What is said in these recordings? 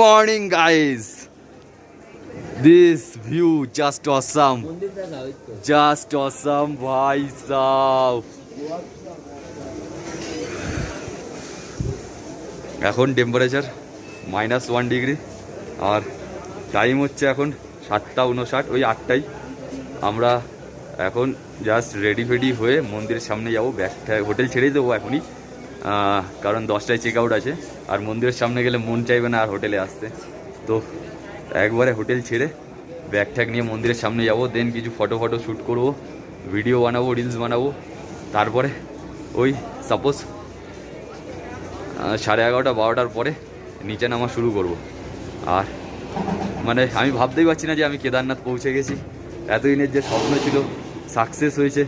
Morning guys this view just awesome just awesome ভাই সাব এখন টেম্পারেচার মাইনাস ওয়ান ডিগ্রি আর টাইম হচ্ছে এখন সাতটা উনষাট ওই আটটাই। আমরা এখন জাস্ট রেডি ফেডি হয়ে মন্দিরের সামনে যাব। ব্যাগটা হোটেল ছেড়েই দেবো এখনই। কারণ দশটায় চেক আউট আছে। আর মন্দিরের সামনে গেলে মন চাইবে না আর হোটেলে আসতে। তো একবারে হোটেল ছেড়ে ব্যাগ ট্যাগ নিয়ে মন্দিরের সামনে যাব দেন কিছু ফটো ফটো শ্যুট করব ভিডিও বানাবো রিলস বানাবো। তারপরে ওই সাপোজ সাড়ে এগারোটা, বারোটার পরে নিচে নামা শুরু করব। আর মানে আমি ভাবতেই পারছি না যে আমি কেদারনাথ পৌঁছে গেছি। এতদিনের যে স্বপ্ন ছিল সাকসেস হয়েছে।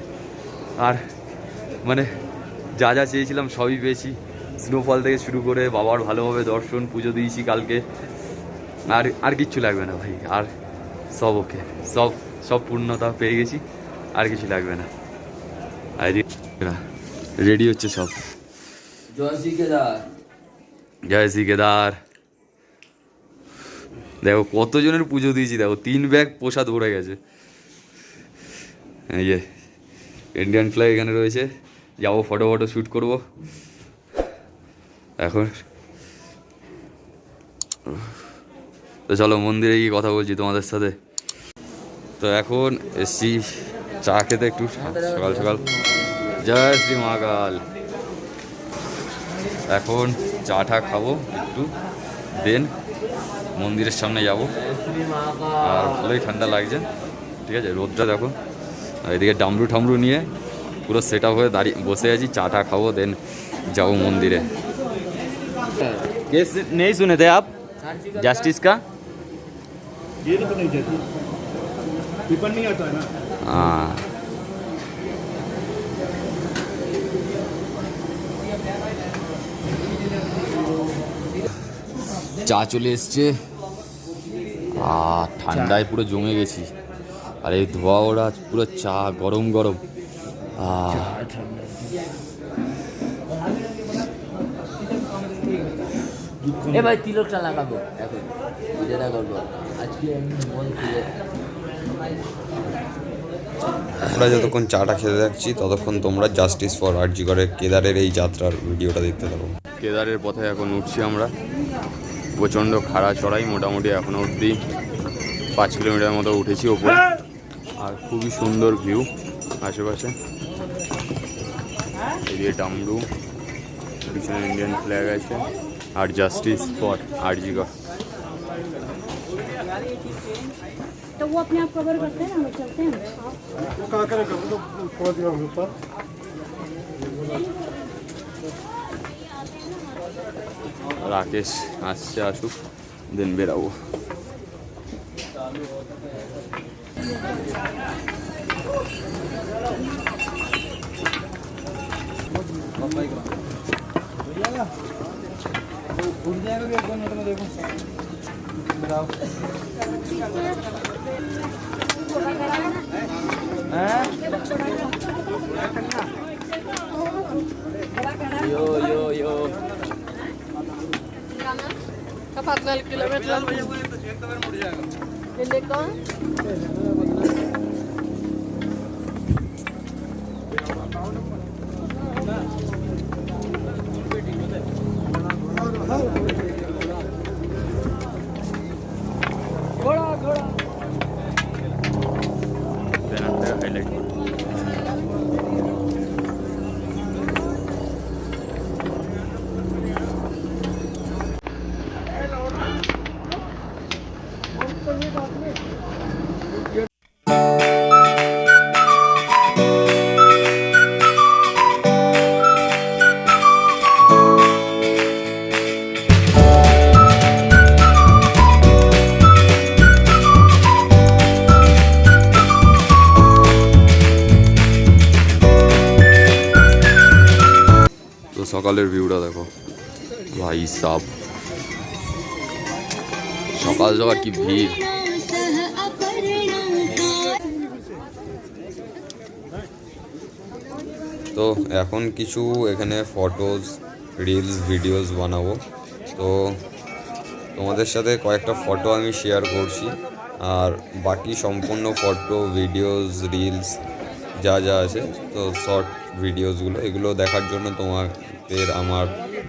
আর মানে যা যা চেয়েছিলাম সবই পেয়েছি। স্নোফল থেকে শুরু করে বাবার ভালোভাবে দর্শন পুজো দিয়েছি কালকে। আর আর কিচ্ছু লাগবে না ভাই আর সব ওকে সব সব পূর্ণতা পেয়ে গেছি আর কিছু লাগবে না। আর রেডি হচ্ছে সব। জয় শ্রী কেদার। জয় শ্রী কেদার। দেখো কতজনের পুজো দিয়েছি দেখো তিন ব্যাগ প্রসাদ ভরে গেছে। এই যে ইন্ডিয়ান ফ্ল্যাগ এখানে রয়েছে। যাব ফটো ফটো শ্যুট করব। এখন তো চলো, মন্দিরে গিয়ে কথা বলছি তোমাদের সাথে। তো এখন এসছি চা খেতে একটু, সকাল সকাল। জয় শ্রী মহাকাল। এখন চা টা খাব একটু দেন মন্দিরের সামনে যাব। আর ভালোই ঠান্ডা লাগছে, ঠিক আছে? রোদটা দেখো। আর এদিকে ডামরু ঠামরু নিয়ে পুরো সেট আপ হয়ে দাঁড়িয়ে বসে আছি চা টা খাবো দেন যাবো মন্দিরে কেস নেই শুনে थे आप जस्टिस का ये तो नहीं जाती पेपर नहीं आता है ना हाँ চা চলে এসছে আহ ঠান্ডায় পুরো জমে গেছি আর এই ধোয়া ওরা পুরো চা গরম গরম আহ এ ভাই তিলকটা লাগাবো। এখন যেটা করব। আজকে আমি মন খুলে আমরা যতক্ষণ চাটা খেতে থাকছি ততক্ষণ তোমরা জাস্টিস ফর আরজিগড়ের কেদারের এই যাত্রার ভিডিওটা দেখতে থাকো। কেদারের পথে এখন উঠছি আমরা। প্রচণ্ড খাড়া চড়াই মোটামুটি এখনও অবধি পাঁচ কিলোমিটার মতো উঠেছি ওপর। আর খুবই সুন্দর ভিউ আশেপাশে এদিকে ডামরু পিছনে ইন্ডিয়ান ফ্ল্যাগ আছে আর জাস্টিস ফর আরজিগড় तो वो अपने आप कवर करते हैं ना हम लोग चलते हैं वो कहाँ करेगा वो तो छोड़ दिया हम जाएगा उड़ जाएगा भी एक दो मिनट में देखो बताओ यो यो यो किलोमीटर সকালের ভিউটা দেখো ভাই সাব সকাল সকাল কি ভিড়? তো এখন কিছু এখানে ফটোজ রিলস ভিডিওস বানাবো। তো তোমাদের সাথে কয়েকটা ফটো আমি শেয়ার করছি, আর বাকি সম্পূর্ণ ফটো ভিডিওস রিলস যা যা আছে, তো শর্ট ভিডিওসগুলো এগুলো দেখার জন্য তোমাদের আমার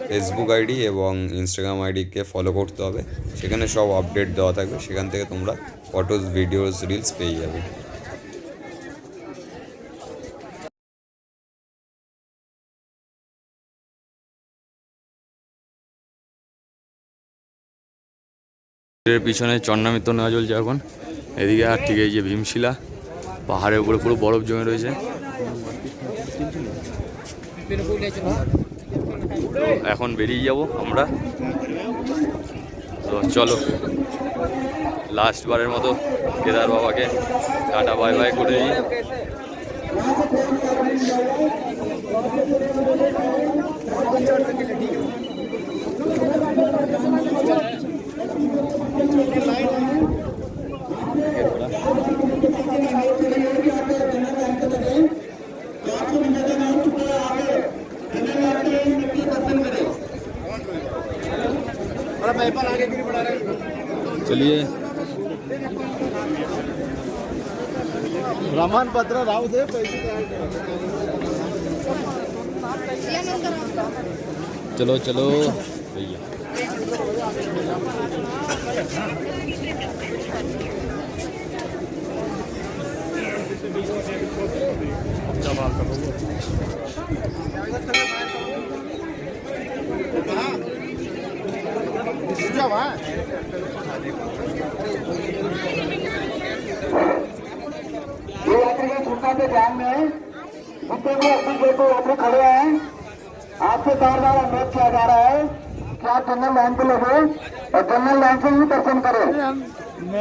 ফেসবুক আইডি এবং ইনস্টাগ্রাম আইডিকে ফলো করতে হবে। সেখানে সব আপডেট দেওয়া থাকবে। সেখান থেকে তোমরা ফটোস ভিডিওস রিলস পেয়ে যাবে। পিছনে চন্নামিত্র নেওয়া চলছে এখন এদিকে আর ঠিক এই যে ভীমশিলা, পাহাড়ের উপরে পুরো বরফ জমে রয়েছে। তো এখন বেরিয়ে যাব আমরা। তো চলো লাস্ট বারের মতো কেদার বাবাকে টাটা বাই বাই করে দিই। चलिए। प्रमाण पत्र राव दे तो चलो चलो। भैया ये यात्री के सूचना पे ध्यान में जितने भी अपनी गेट यात्री खड़े हैं आपसे बार बार अनुरोध किया जा रहा है कि आप जनरल लाइन पे लगे और जनरल लाइन से ही दर्शन करें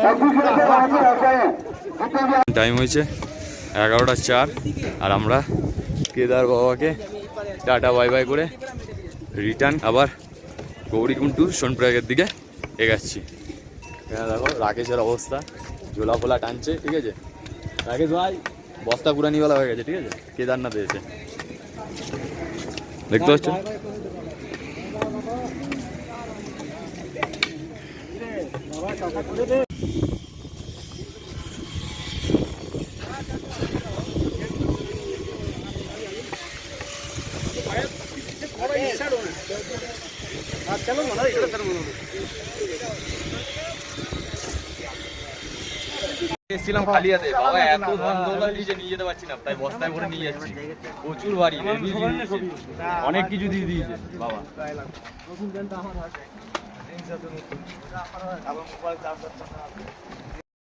ऐसी गेट से वहां से हट जाए जितने भी টাইম হয়েছে এগারোটা চার আর আমরা কেদার বাবাকে টাটা বাই বাই করে রিটার্ন আবার গৌরীকুণ্টু সোনপ্রয়াগের দিকে এগাচ্ছি। এখানে দেখো রাকেশের অবস্থা। ঝোলা ফোলা টানছে ঠিক আছে? রাকেশ ভাই বস্তা পুরানিওয়ালা হয়ে গেছে ঠিক আছে? কেদারনাথ এসে। দেখতে পাচ্ছ এসেছিলাম খালিয়াতে বাবা এত ধন দৌলত নিয়ে যেতে পারছি না। তাই বস্তায় ভরে নিয়ে যাচ্ছি। প্রচুর বাড়ি। অনেক কিছু দিয়ে দিয়েছে। বাবা।